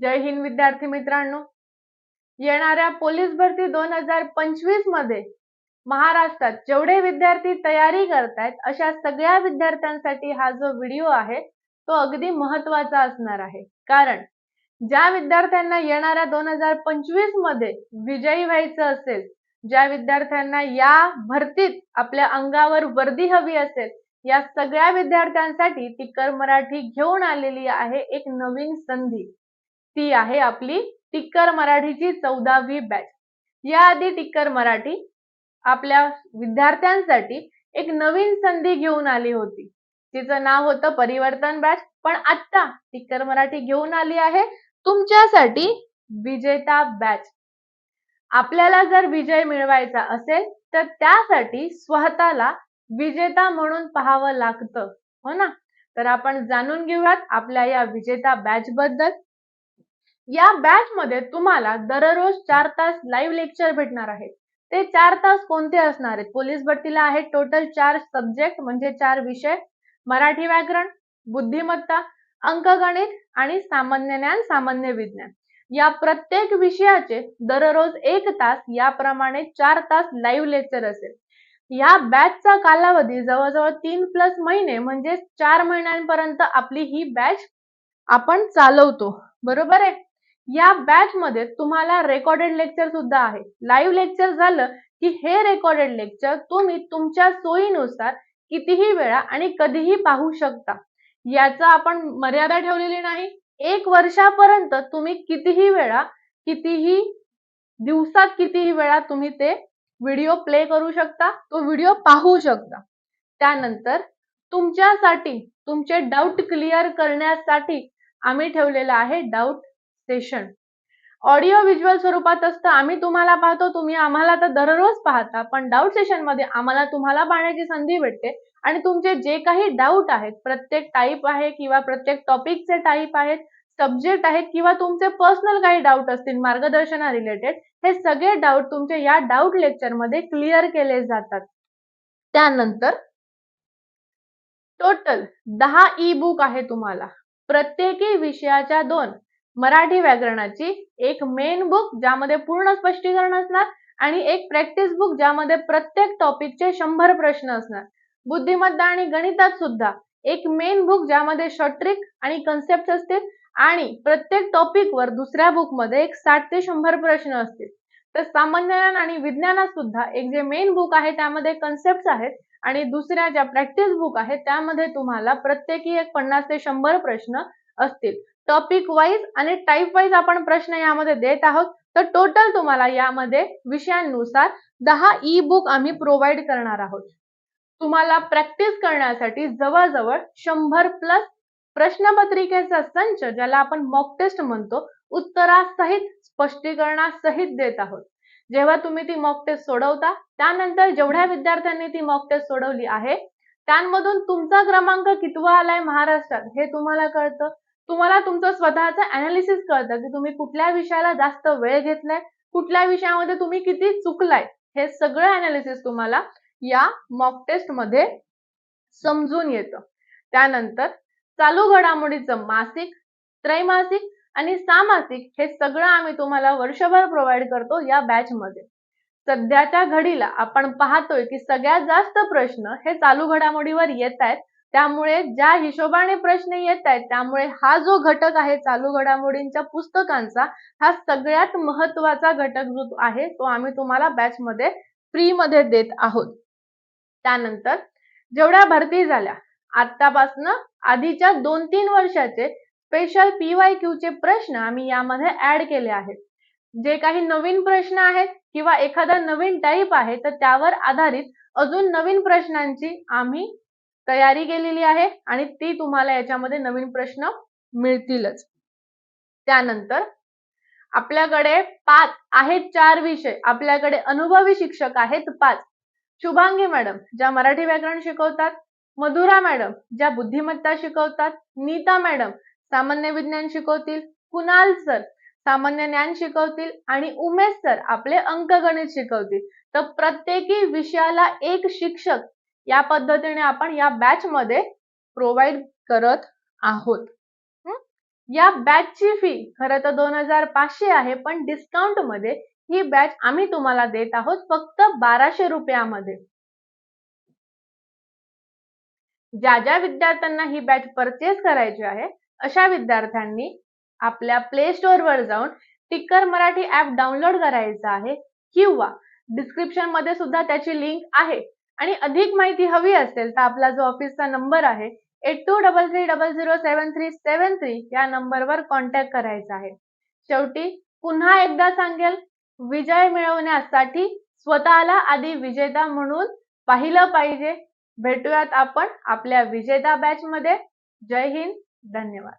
जय हिंद विद्यार्थी मित्रांनो. येणाऱ्या पोलीस भरती दोन हजार पंचवीसमध्ये महाराष्ट्रात जेवढे विद्यार्थी तयारी करतायत अशा सगळ्या विद्यार्थ्यांसाठी हा जो व्हिडिओ आहे तो अगदी महत्त्वाचा असणार आहे. कारण ज्या विद्यार्थ्यांना येणाऱ्या दोन हजार पंचवीसमध्ये विजयी व्हायचं असेल ज्या विद्यार्थ्यांना या भरतीत आपल्या अंगावर वर्दी हवी असेल या सगळ्या विद्यार्थ्यांसाठी टिक्कर मराठी घेऊन आलेली आहे एक नवीन संधी. ती आहे आपली टिक्कर मराठीची चौदावी बॅच याआधी टिक्कर मराठी आपल्या विद्यार्थ्यांसाठी एक नवीन संधी घेऊन आली होती. तिचं नाव होतं परिवर्तन बॅच पण आता टिक्कर मराठी घेऊन आली आहे तुमच्यासाठी विजेता बॅच आपल्याला जर विजय मिळवायचा असेल तर त्यासाठी स्वतःला विजेता म्हणून पाहावं लागतं. हो ना? तर आपण जाणून घेऊयात आपल्या या विजेता बॅच बद्दल. या बॅच मध्ये तुम्हाला दररोज चार तास लाईव्ह लेक्चर भेटणार आहेत. ते चार तास कोणते असणार आहेत? पोलीस भरतीला आहेत टोटल चार सब्जेक्ट म्हणजे चार विषय. मराठी व्याकरण बुद्धिमत्ता अंकगणित आणि सामान्य ज्ञान सामान्य विज्ञान. या प्रत्येक विषयाचे दररोज एक तास याप्रमाणे चार तास लाईव्ह लेक्चर असेल. या बॅचचा कालावधी जवळजवळ तीन प्लस महिने म्हणजे चार महिन्यांपर्यंत आपली ही बॅच आपण चालवतो. बरोबर आहे? या बॅच मध्ये तुम्हाला रेकॉर्डेड लेक्चर सुद्धा आहे. लाईव्ह लेक्चर झालं की हे रेकॉर्डेड लेक्चर तुम्ही तुमच्या सोयीनुसार कितीही वेळा आणि कधीही पाहू शकता. याचा आपण मर्यादा ठेवलेली नाही. एक वर्षापर्यंत तुम्ही कितीही वेळा कितीही दिवसात कितीही वेळा तुम्ही ते व्हिडिओ प्ले करू शकता तो व्हिडिओ पाहू शकता. त्यानंतर तुमच्यासाठी तुमचे डाऊट क्लिअर करण्यासाठी आम्ही ठेवलेला आहे डाऊट सेशन ऑडिओ व्हिज्युअल स्वरूपात असतं. आम्ही तुम्हाला पाहतो तुम्ही आम्हाला तर दररोज पाहता पण डाऊट सेशनमध्ये आम्हाला तुम्हाला पाहण्याची संधी भेटते. आणि तुमचे जे काही डाऊट आहेत प्रत्येक टाईप आहे किंवा प्रत्येक टॉपिकचे टाईप आहेत सब्जेक्ट आहेत किंवा तुमचे पर्सनल काही डाऊट असतील मार्गदर्शना रिलेटेड हे सगळे डाऊट तुमचे या डाऊट लेक्चरमध्ये क्लिअर केले जातात. त्यानंतर टोटल दहा ई बुक आहे तुम्हाला. प्रत्येकी विषयाच्या दोन मराठी व्याकरणाची एक मेन बुक ज्यामध्ये पूर्ण स्पष्टीकरण असणार आणि एक प्रॅक्टिस बुक ज्यामध्ये प्रत्येक टॉपिकचे शंभर प्रश्न असणार. बुद्धिमत्ता आणि गणितात सुद्धा एक मेन बुक ज्यामध्ये शॉर्ट ट्रिक आणि कन्सेप्ट असतील आणि प्रत्येक टॉपिक वर दुसऱ्या बुकमध्ये एक साठ ते शंभर प्रश्न असतील. तर सामान्य ज्ञान आणि विज्ञानात सुद्धा एक जे मेन बुक आहे त्यामध्ये कन्सेप्ट आहेत आणि दुसऱ्या ज्या प्रॅक्टिस बुक आहेत त्यामध्ये तुम्हाला प्रत्येकी एक पन्नास ते शंभर प्रश्न असतील. टॉपिक वाईज आणि टाईप वाईज आपण प्रश्न यामध्ये देत आहोत. तर टोटल तुम्हाला यामध्ये विषयांनुसार दहा ई बुक आम्ही प्रोव्हाइड करणार आहोत. तुम्हाला प्रॅक्टिस करण्यासाठी जवळजवळ शंभर प्लस प्रश्नपत्रिकेचा संच ज्याला आपण मॉक टेस्ट म्हणतो उत्तरासहित स्पष्टीकरणासहित देत आहोत. जेव्हा तुम्ही ती मॉक टेस्ट सोडवता त्यानंतर जेवढ्या विद्यार्थ्यांनी ती मॉक टेस्ट सोडवली आहे त्यांमधून तुमचा क्रमांक कितवा आलाय महाराष्ट्रात हे तुम्हाला कळतं. तुम्हाला तुमचं स्वतःचं अनालिसिस कळतं की तुम्ही कुठल्या विषयाला जास्त वेळ घेतलाय कुठल्या विषयामध्ये तुम्ही किती चुकलाय हे सगळं अनालिसिस तुम्हाला या मॉक टेस्टमध्ये समजून येतं. त्यानंतर चालू घडामोडीचं मासिक त्रैमासिक आणि सामासिक हे सगळं आम्ही तुम्हाला वर्षभर प्रोव्हाइड करतो या बॅच मध्ये. सध्याच्या घडीला आपण पाहतोय की सगळ्यात जास्त प्रश्न हे चालू घडामोडीवर येत आहेत त्यामुळे ज्या हिशोबाने प्रश्न येत आहेत त्यामुळे हा जो घटक आहे चालू घडामोडींच्या पुस्तकांचा हा सगळ्यात महत्त्वाचा घटक जो आहे तो आम्ही तुम्हाला बॅचमध्ये फ्रीमध्ये फ्री मध्ये देत आहोत. त्यानंतर जेवढ्या भरती झाल्या आतापासनं आधीच्या दोन तीन वर्षाचे स्पेशल पीवाय क्यू चे प्रश्न आम्ही यामध्ये ऍड केले आहेत. जे काही नवीन प्रश्न आहेत किंवा एखादा नवीन टाईप आहे तर त्यावर आधारित अजून नवीन प्रश्नांची आम्ही तयारी केलेली आहे आणि ती तुम्हाला याच्यामध्ये नवीन प्रश्न मिळतीलच. त्यानंतर आपल्याकडे पाच आहेत चार विषय. आपल्याकडे अनुभवी शिक्षक आहेत पाच. शुभांगी मॅडम ज्या मराठी व्याकरण शिकवतात. मधुरा मॅडम ज्या बुद्धिमत्ता शिकवतात. नीता मॅडम सामान्य विज्ञान शिकवतील. कुणाल सर सामान्य ज्ञान शिकवतील. आणि उमेश सर आपले अंकगणित शिकवतील. तर प्रत्येकी विषयाला एक शिक्षक या पद्धतीने आपण या बॅच मध्ये प्रोव्हाइड करत आहोत. या बॅचची फी खरं तर दोन हजार पाचशे आहे पण डिस्काउंटमध्ये ही बॅच आम्ही तुम्हाला देत आहोत फक्त बाराशे रुपयामध्ये. ज्या ज्या विद्यार्थ्यांना ही बॅच परचेस करायची आहे अशा विद्यार्थ्यांनी आपल्या प्ले स्टोअर वर जाऊन टिक्कर मराठी ऍप डाउनलोड करायचं आहे किंवा डिस्क्रिप्शनमध्ये सुद्धा त्याची लिंक आहे. आणि अधिक माहिती हवी असेल तर आपला जो ऑफिसचा नंबर आहे eight two double three double zero seven three seven three या नंबरवर कॉन्टॅक्ट करायचा आहे. शेवटी पुन्हा एकदा सांगेल विजय मिळवण्यासाठी स्वतःला आधी विजेता म्हणून पाहिलं पाहिजे. भेटूयात आपण आपल्या विजेता बॅच मध्ये. जय हिंद धन्यवाद.